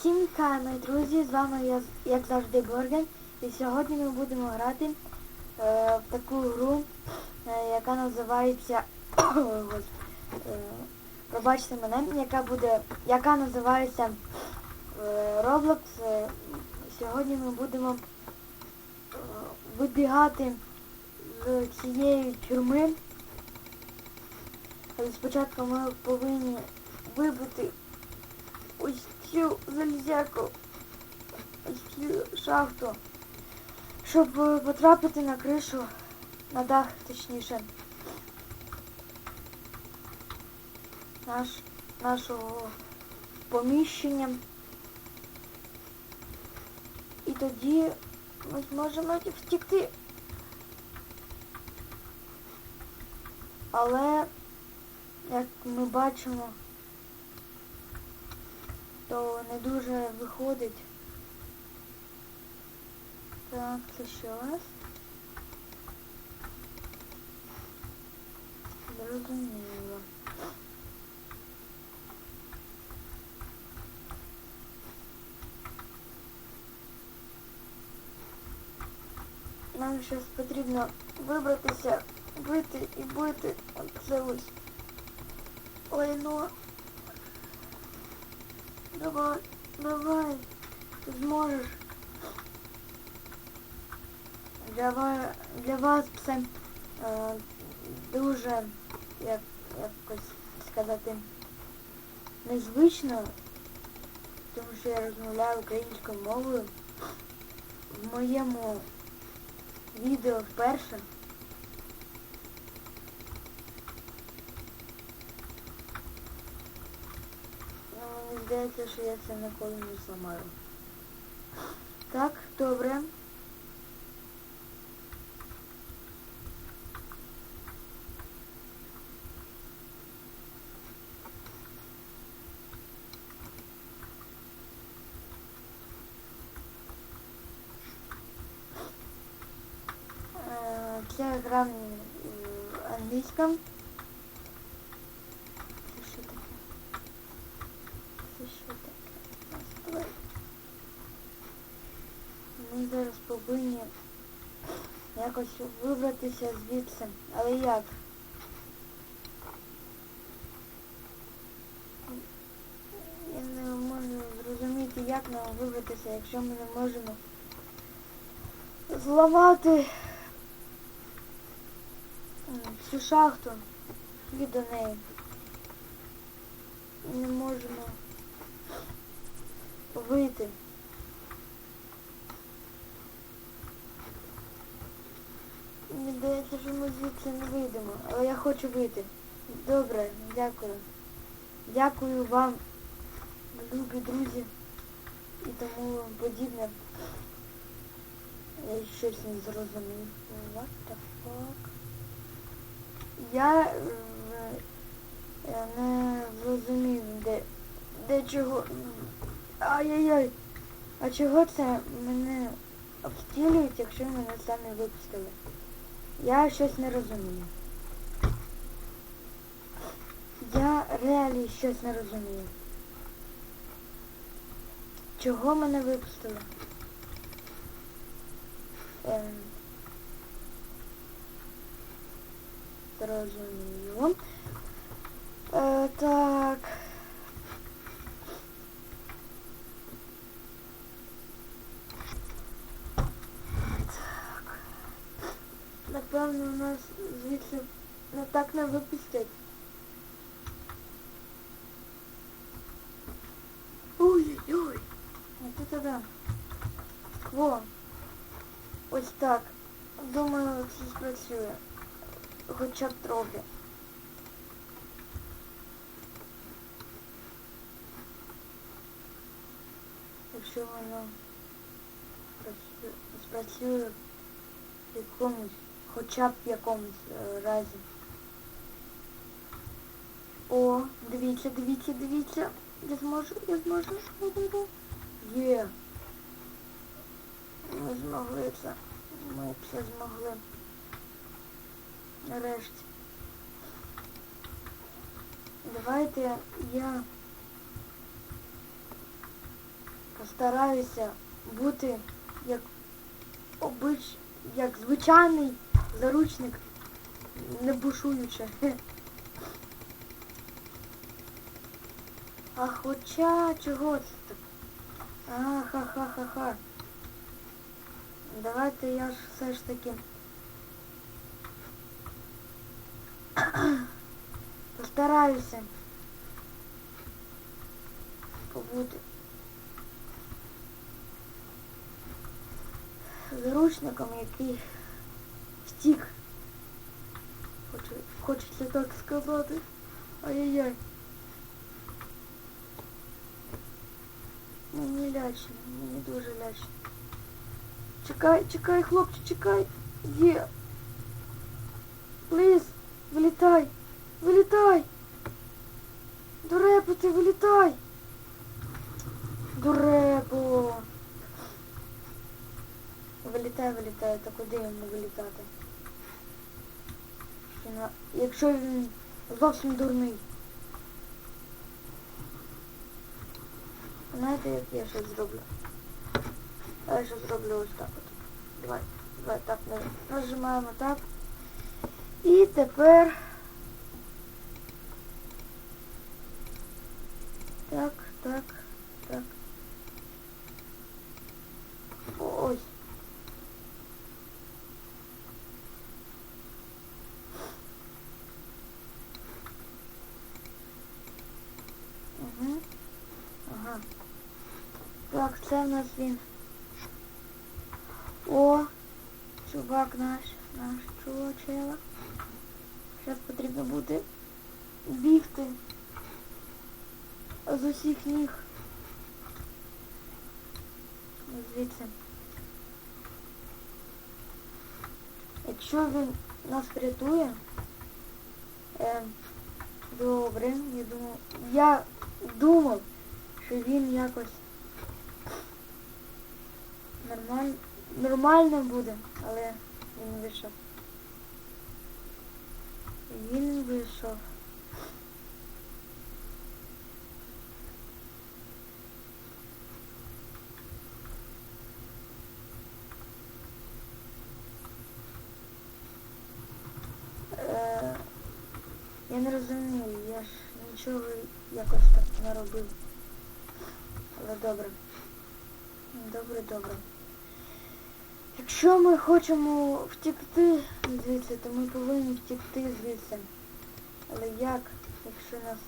Всім мої друзі, з вами я, як завжди, Горген. І сьогодні ми будемо грати е, в таку гру, е, яка називається... Е, пробачте мене, яка буде, яка називається е, Roblox. Е, сьогодні ми будемо е, вибігати з цієї тюрми. Але спочатку ми повинні вибити ось цю залізяку, цю шахту, щоб е, потрапити на кришу, на дах, точніше, наш, нашого поміщення. І тоді ми зможемо втікти. Але, як ми бачимо, то не дуже виходить. Так, це у нас? Зрозуміло. Нам зараз потрібно вибратися, бити і бити. Це ось лайно. Давай, давай, ти зможеш. Для вас, для вас це е, дуже, як якось сказати, незвично, тому що я розмовляю українською мовою. В моєму відео вперше. Здається, що я це ніколи не зламаю. Так, добре. Е, Це гра м, якось вибратися звідси. Але як? Я не можу зрозуміти, як нам вибратися, якщо ми не можемо зламати цю шахту і до неї. Не можемо вийти. Мені здається, що ми звідси не вийдемо, але я хочу вийти. Добре, дякую. Дякую вам, любі друзі і тому подібне. Я щось не зрозумів. What the fuck? Я е, е, не зрозумів, де, де чого. Ай-яй-яй. А чого це мене обстрілюють, якщо мене самі випустили? Я щось не розумію. Я реалі щось не розумію. Чого мене випустили? Ем, зрозуміло. Е. Так. Напевно, у нас звідси не так не випустять. Ой-ой-ой. А ти туди. Во. Ось так. Думаю, це спрацює. Хоча б трохи. Якщо воно працює, спрацює в якомусь, Хоча б в якомусь е, разі. О, дивіться, дивіться, дивіться. Я зможу, я зможу. Є. Ми змогли це. Ми все змогли. Нарешті. Давайте я постараюся бути як обич, як звичайний заручник, не бушуючи. А хоча чого це так? А, ха-ха-ха-ха. Давайте я ж все ж таки постараюся побути заручником, який втік. Хочу, хочеться так сказати. Ай-яй-яй. Мені лячно, мені дуже лячно. Чекай, чекай, хлопче, чекай. Є. Плиз, вилітай, вилітай. Дурепо, ти вилітай. Дурепо. Вилітай, вилітай, та куди йому вилітати? Що Якщо він зовсім дурний. Знаєте, як я щось зроблю? Я щось зроблю ось так от. Давай, давай так на- нажимаємо так. І тепер. Так, так, так. Ось. Угу. Ага. Так, це в нас він. О, чувак наш, наш чувачела. Зараз потрібно буде бігти з усіх ніг. Звідси. Якщо він нас врятує, е, добре, я думаю, я думав, що він якось нормаль, нормально буде, але він вийшов. Він вийшов. Е, я не розумію, я ж нічого якось так не робив. Але добре. Добре, добре. Якщо ми хочемо втекти звідси, то ми повинні втекти звідси. Але як, якщо нас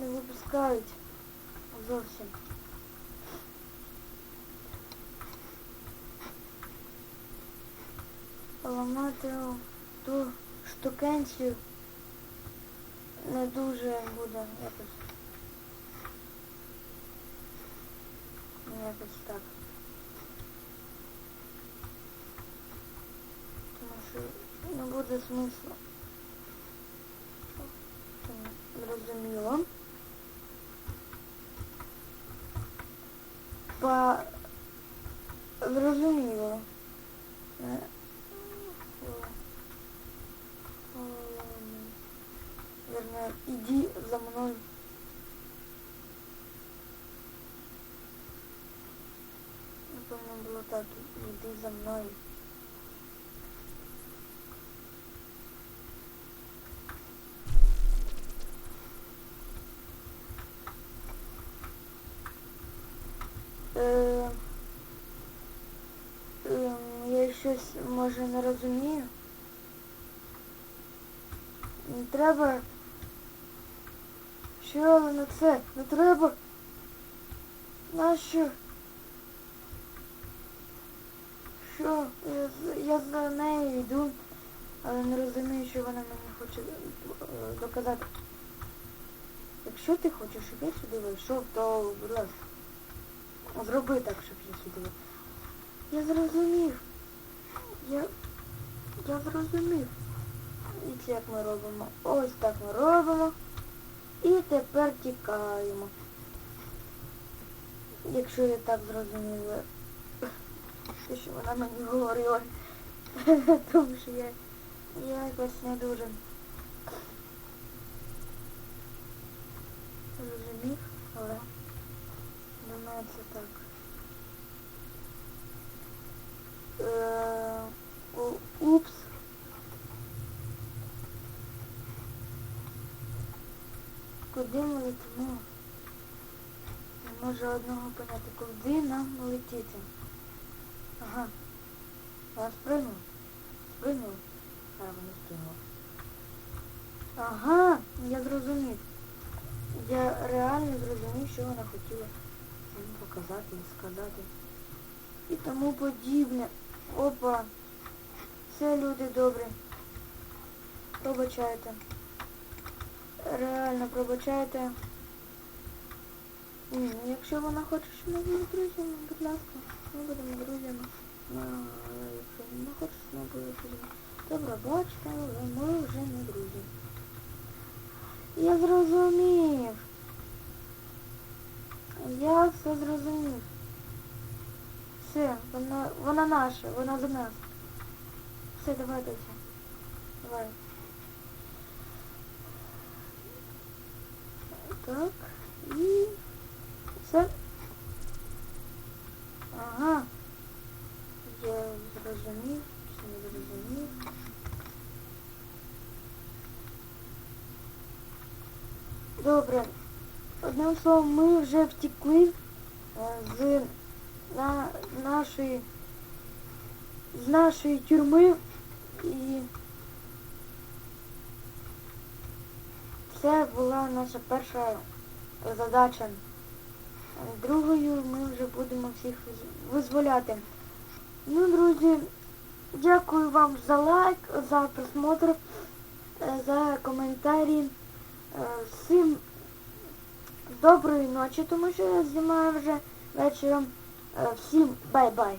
не випускають зовсім? Поламати ту штукенцію не дуже буде якось. Якось так. не буде смислу. Зрозуміло. По... Зрозуміло. Е, о. О, Верне, іди за мною. Напевно було так, іди за мною. Щось може не розумію. Не треба. Що на це? Не треба. Нащо? Що? Я, я за нею йду, але не розумію, що вона мені хоче е, доказати. Якщо ти хочеш, щоб я сюди вийшов, то будь ласка. Зроби так, щоб я сюди. Я зрозумів. Я. Я зрозумів. І як ми робимо. Ось так ми робимо. І тепер тікаємо. Якщо я так зрозуміла. Те, що вона мені говорила. Тому що я, я якось не дуже зрозумів, але думаю, це так. Е, Куди ми летимо? Не можу одного поняти. Куди нам летіти? Ага. Я спригнув. Спригнув. А, не спригнув. Ага, я зрозумів. Я реально зрозумів, що вона хотіла мені показати і сказати. І тому подібне. Опа. Все, люди добрі. Пробачайте. Реально пробачайте. Ні, ну, якщо вона хоче, щоб ми були друзями, будь ласка, ми будемо друзями. Ну, якщо вона хоче, щоб ми були друзями. Добре, бачите, але ми вже не друзі. Я зрозумів. Я все зрозумів. Все, вона, вона наша, вона за нас. Все, давай, Дося. Давай. Так. І все. Ага. Я зрозумів, чи не зрозумів. Добре. Одним словом, ми вже втекли е, з на, нашої з нашої тюрми і це була наша перша задача. Другою ми вже будемо всіх визволяти. Ну, друзі, дякую вам за лайк, за просмотр, е, за коментарі. Е, Всім доброї ночі, тому що я знімаю вже вечором. Е, Всім бай-бай.